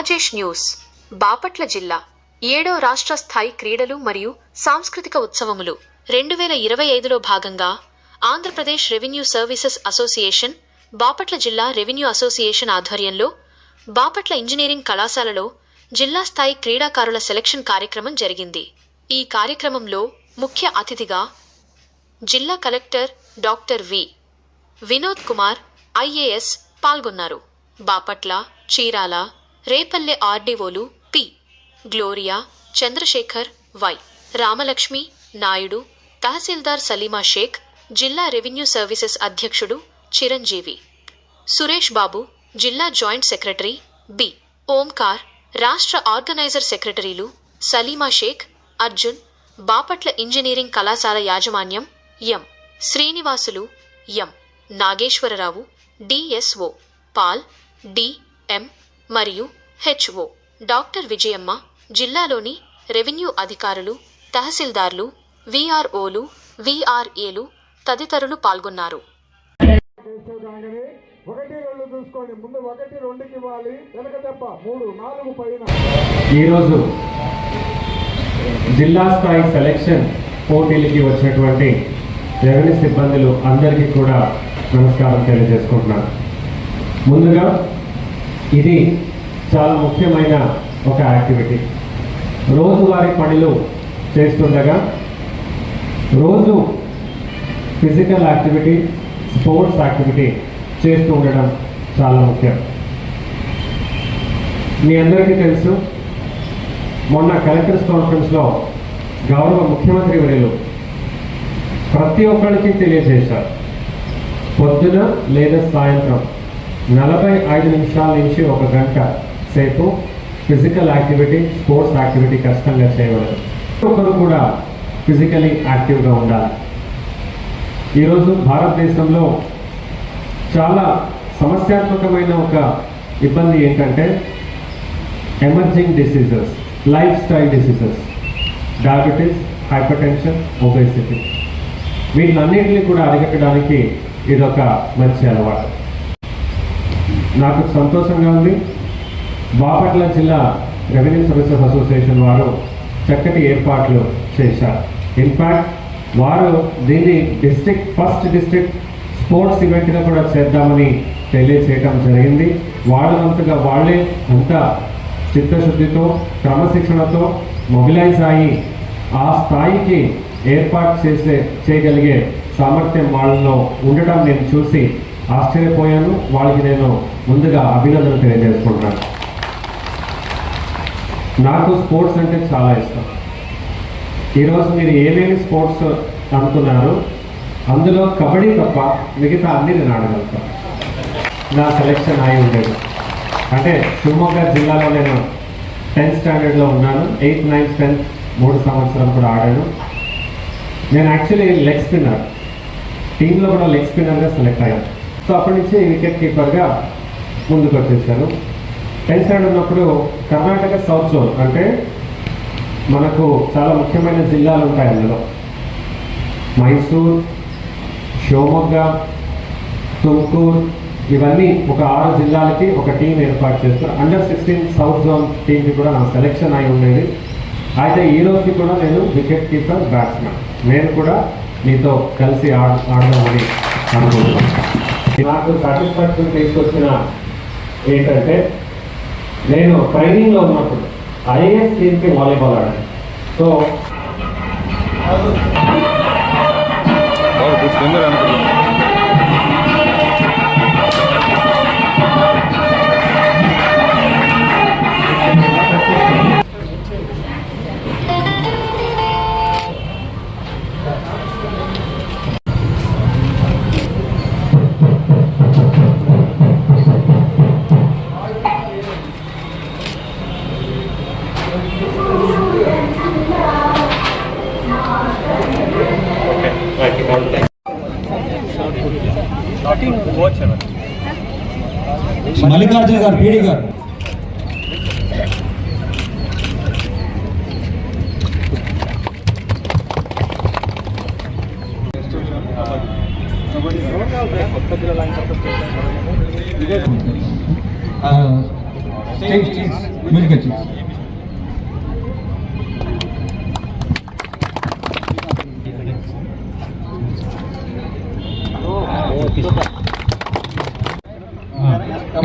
Rajesh news. Bapatla జిల్లా ఏడో రాష్ట్ర స్థాయి క్రీడలు మరియు సాంస్కృతిక ఉత్సవములు. రెండు వేల ఇరవై ఐదులో భాగంగా Andhra Pradesh revenue services association Bapatla జిల్లా రెవెన్యూ అసోసియేషన్ ఆధ్వర్యంలో బాపట్ల ఇంజనీరింగ్ కళాశాలలో జిల్లా స్థాయి క్రీడాకారుల సెలక్షన్ కార్యక్రమం జరిగింది. ఈ కార్యక్రమంలో ముఖ్య అతిథిగా జిల్లా collector doctor V. Vinod Kumar IAS పాల్గొన్నారు. Bapatla Chirala Repalle ఆర్డీఓలు P. Gloria Chandrasekhar Y. Ramalakshmi Naidu tahsildar Salima Shaik జిల్లా రెవెన్యూ సర్వీసెస్ అధ్యక్షుడు చిరంజీవి. సురేష్ బాబు జిల్లా జాయింట్ సెక్రటరీ బి. ఓంకార్ రాష్ట్ర ఆర్గనైజర్ సెక్రటరీలు సలీమా షేక్ అర్జున్ బాపట్ల ఇంజనీరింగ్ కళాశాల యాజమాన్యం M. Srinivasulu M. Nageswara Rao DSO Paul DM మరియు హెచ్ఓ డాక్టర్ విజయమ్మ జిల్లాలోని రెవెన్యూ అధికారులు తహసీల్దార్లు విఆర్ఓలు విఆర్ఏలు తదితరులు పాల్గొన్నారు. ఈరోజు జిల్లా స్థాయి సెలక్షన్ పోటీలకి వచ్చినటువంటి రెవెన్యూ సిబ్బందులు అందరికీ కూడా నమస్కారం తెలియజేసుకుంటున్నాను. ముందుగా ఇది చాలా ముఖ్యమైన ఒక యాక్టివిటీ. రోజువారీ పనులు చేస్తుండగా రోజు ఫిజికల్ యాక్టివిటీ స్పోర్ట్స్ యాక్టివిటీ చేస్తూ ఉండడం చాలా ముఖ్యం. మీ అందరికీ తెలుసు మొన్న కలెక్టర్స్ కాన్ఫరెన్స్లో గౌరవ ముఖ్యమంత్రి వర్యులు ప్రతి ఒక్కరికి తెలియజేశారు. పొద్దున లేదా సాయంత్రం నలభై ఐదు నిమిషాల నుంచి ఒక గంట సేపు ఫిజికల్ యాక్టివిటీ స్పోర్ట్స్ యాక్టివిటీ ఖచ్చితంగా చేయవలెను ప్రతి ఒక్కరు కూడా ఫిజికలీ యాక్టివ్గా ఉండాలి. ఈరోజు భారతదేశంలో చాలా సమస్యాత్మకమైన ఒక ఇబ్బంది ఏంటంటే emerging diseases lifestyle diseases diabetes hypertension obesity వీటినన్నింటినీ కూడా అరికట్టడానికి ఇదొక మంచి అలవాటు. నాకు సంతోషంగా ఉంది. బాపట్ల జిల్లా రెవెన్యూ సర్వీసెస్ అసోసియేషన్ వారు చక్కటి ఏర్పాట్లు చేశారు. ఇన్ఫ్యాక్ట్ వారు దీన్ని డిస్ట్రిక్ట్ ఫస్ట్ డిస్ట్రిక్ట్ స్పోర్ట్స్ ఈవెంట్గా కూడా చేద్దామని తెలియచేయటం జరిగింది. వాళ్ళంతగా వాళ్ళే అంత చిత్తశుద్ధితో క్రమశిక్షణతో మొబిలైజ్ అయ్యి ఆ స్థాయికి ఏర్పాటు చేసే చేయగలిగే సామర్థ్యం వాళ్ళలో ఉండటం నేను చూసి ఆశ్చర్యపోయాను. వాళ్ళకి నేను ముందుగా అభినందన తెలియజేసుకుంటున్నాను. నాకు స్పోర్ట్స్ అంటే చాలా ఇష్టం. ఈరోజు మీరు ఏమేమి స్పోర్ట్స్ అనుకున్నారు అందులో కబడ్డీ తప్ప మిగతా అన్ని నేను ఆడగలుగుతాను. నా సెలెక్షన్ అయి ఉండేది. అంటే శివమొగ్గ జిల్లాలో నేను టెన్త్ స్టాండర్డ్లో ఉన్నాను. ఎయిత్ నైన్త్ టెన్త్ మూడు సంవత్సరం కూడా ఆడాను. నేను యాక్చువల్లీ లెగ్ స్పిన్నర్ టీంలో కూడా లెగ్ స్పిన్నర్గా సెలెక్ట్ అయ్యాను. సో అప్పటి నుంచి వికెట్ కీపర్గా ముందుకు వచ్చేసాను టెన్త్ స్టాండర్డ్ ఉన్నప్పుడు కర్ణాటక సౌత్ జోన్ అంటే మనకు చాలా ముఖ్యమైన జిల్లాలు ఉంటాయి అందులో. మైసూర్ షివమొగ్గ తుమ్కూర్ ఇవన్నీ ఒక ఆరు జిల్లాలకి ఒక టీం ఏర్పాటు చేస్తారు. అండర్ సిక్స్టీన్ సౌత్ జోన్ టీంకి కూడా నా సెలెక్షన్ అయి ఉండేది. అయితే ఈ రోజుకి కూడా నేను వికెట్ కీపర్ బ్యాట్స్మెన్ నేను కూడా మీతో కలిసి ఆడ ఆడదామని అనుకుంటున్నాను. నాకు సాటిస్ఫాక్షన్ తీసుకొచ్చిన ఏంటంటే నేను ట్రైనింగ్లో ఉన్నప్పుడు ఐఏఎస్ టీమ్కి వాలీబాల్ ఆడాను. సో మల్లికార్జున గారు పీడి గారు change change musical change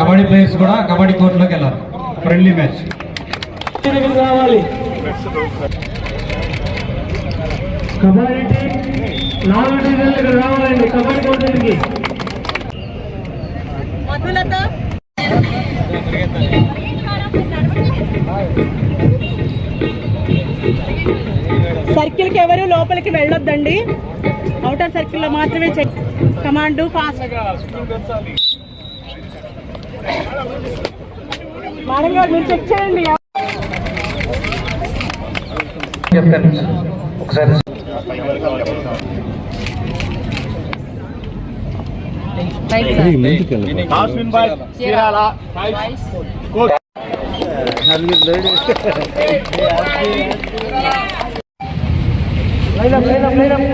kabaddi players కూడా కబడ్డీ కోర్టులోకి వెళ్ళారు ఫ్రెండ్లీ మ్యాచ్ రావాలి. కబడ్డీ టీం నాలుగు టీంలు ఇక్కడ రావాలండి. కబడ్డీ కోర్టులకి మధులత. సర్కిల్కి ఎవరు లోపలికి వెళ్ళొద్దండి. అవుటర్ సర్కిల్లో మాత్రమే చెక్ కమాండ్ ఫాస్ట్ మేడం గారు మీరు చెక్ చేయండి. ఒకసారి line up line up line up